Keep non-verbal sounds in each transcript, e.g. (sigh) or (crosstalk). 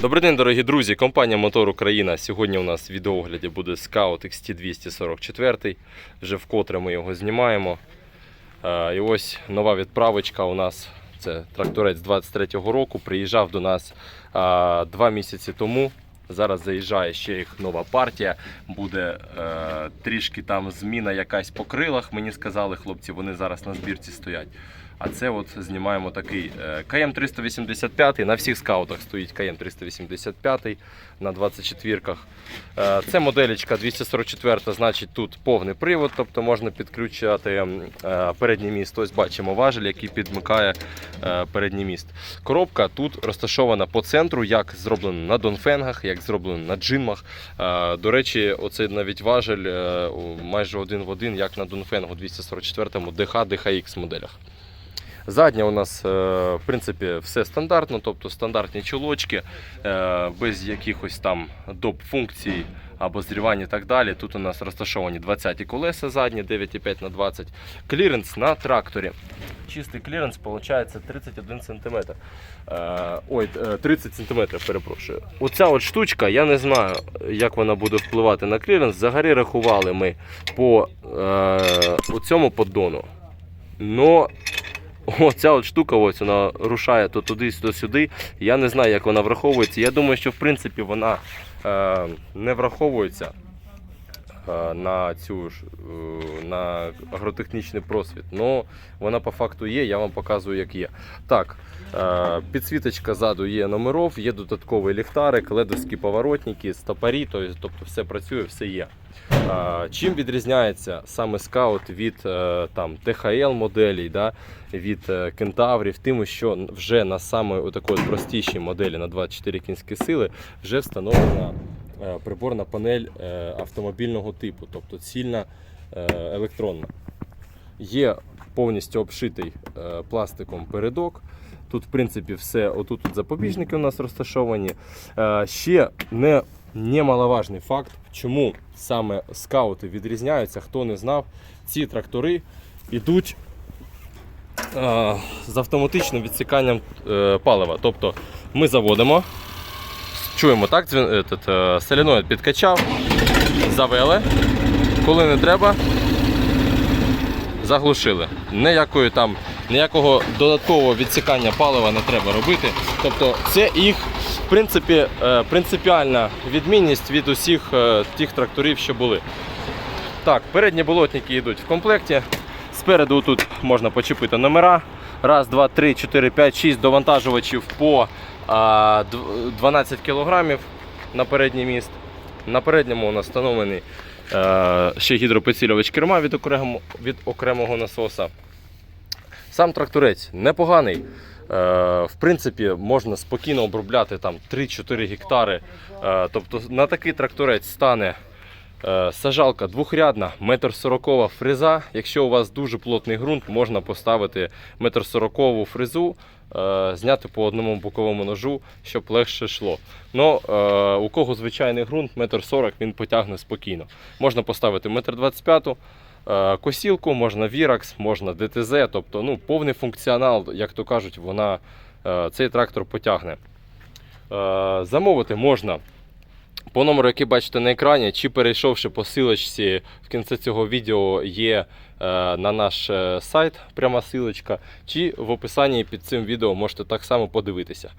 Добрий день, дорогі друзі. Компанія Мотор Україна. Сьогодні у нас в відеоогляді буде Scout XT244. Вже вкотре ми його знімаємо. Е, І ось нова відправочка у нас. Це тракторець 23-го року. Приїжджав до нас е, два місяці тому. Зараз заїжджає ще їх нова партія. Буде е, трішки там зміна якась по крилах. Мені сказали хлопці, вони зараз на збірці стоять. А це от знімаємо такий е, КМ 385. На всіх скаутах стоїть КМ 385 на 24-ках. Е, Це моделечка 244, значить тут повний привод, тобто можна підключати е, передній міст. Ось бачимо важель, який підмикає передній міст. Коробка тут розташована по центру, як зроблено на донфенгах, як зроблено на джинмах. До речі, оцей навіть важель майже один в один, як на донфенгу 244 ДХ, DHX моделях. Задня у нас, е, в принципі, все стандартно, тобто стандартні чолочки, е, без якихось там доп функцій або зрівань і так далі. Тут у нас розташовані 20 колеса задні, 9,5 на 20 Кліренс на тракторі. Чистий кліренс виходить 31 см. Е, ой, е, 30 см, перепрошую. Оця от штучка, я не знаю, як вона буде впливати на кліренс. Взагалі рахували ми по е, цьому поддону. Но (laughs) Оця от штука, ось вона рушає то туди, то сюди. Я не знаю, як вона враховується. Я думаю, що в принципі вона е, не враховується на цю ж е, на агротехнічний просвіт. Но вона по факту є, я вам показую, як є. Так, е, підсвіточка ззаду є номеров, є додатковий ліхтарик, ледовські поворотники, стопорі, тобто все працює, все є. Е, Чим відрізняється саме скаут від е, там, ТХЛ моделей, да, від е, кентаврів, тим, що вже на саме такої простішій моделі на 24 кінські сили вже встановлена е, приборна панель е, автомобільного типу, тобто цільна е, електронна. Є повністю обшитий е, пластиком передок. Тут, в принципі, все. Отут тут запобіжники у нас розташовані. Е, Ще не немаловажний факт, чому саме скаути відрізняються, хто не знав, ці трактори йдуть е, з автоматичним відсіканням е, палива. Тобто ми заводимо, чуємо так, е, соленоїд підкачав, завели, коли не треба, заглушили. Ніякої там, ніякого додаткового відсікання палива не треба робити. Тобто це їх в принципі, е, принципіальна відмінність від усіх е, тих тракторів, що були. Так, передні болотники йдуть в комплекті. Спереду тут можна почепити номера. Раз, два, три, чотири, п'ять, шість довантажувачів по 12 кг на передній міст. На передньому у нас встановлений е, ще гідропідсилювач керма від окремого, від окремого насоса. Сам тракторець непоганий. Е, в принципі, можна спокійно обробляти там 3-4 гектари. Е, тобто на такий тракторець стане сажалка двохрядна, 1,40 м фреза. Якщо у вас дуже плотний ґрунт, можна поставити 1,40 м фрезу, е, зняти по одному боковому ножу, щоб легше йшло. Но е, у кого звичайний ґрунт, 1,40 м він потягне спокійно. Можна поставити 1,25 м. Е, Косілку, можна Virax, можна DTZ, тобто ну, повний функціонал, як то кажуть, вона, е, цей трактор потягне. Е, Замовити можна по номеру, який бачите на екрані, чи перейшовши по силочці в кінці цього відео є е, на наш е, сайт пряма силочка, чи в описанні під цим відео можете так само подивитися.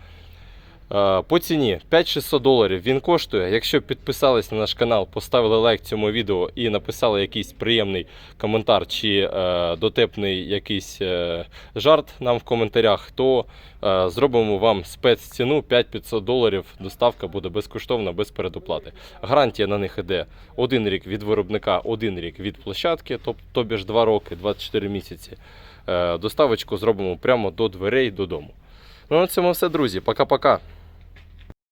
Е, По ціні 5600 доларів він коштує. Якщо підписались на наш канал, поставили лайк цьому відео і написали якийсь приємний коментар чи е, дотепний якийсь е, жарт нам в коментарях, то е, зробимо вам спецціну 5500 доларів. Доставка буде безкоштовна, без передоплати. Гарантія на них іде один рік від виробника, один рік від площадки, тобто тобі ж 2 роки, 24 місяці. Е, Доставочку зробимо прямо до дверей додому. Ну на цьому все, друзі. Пока-пока.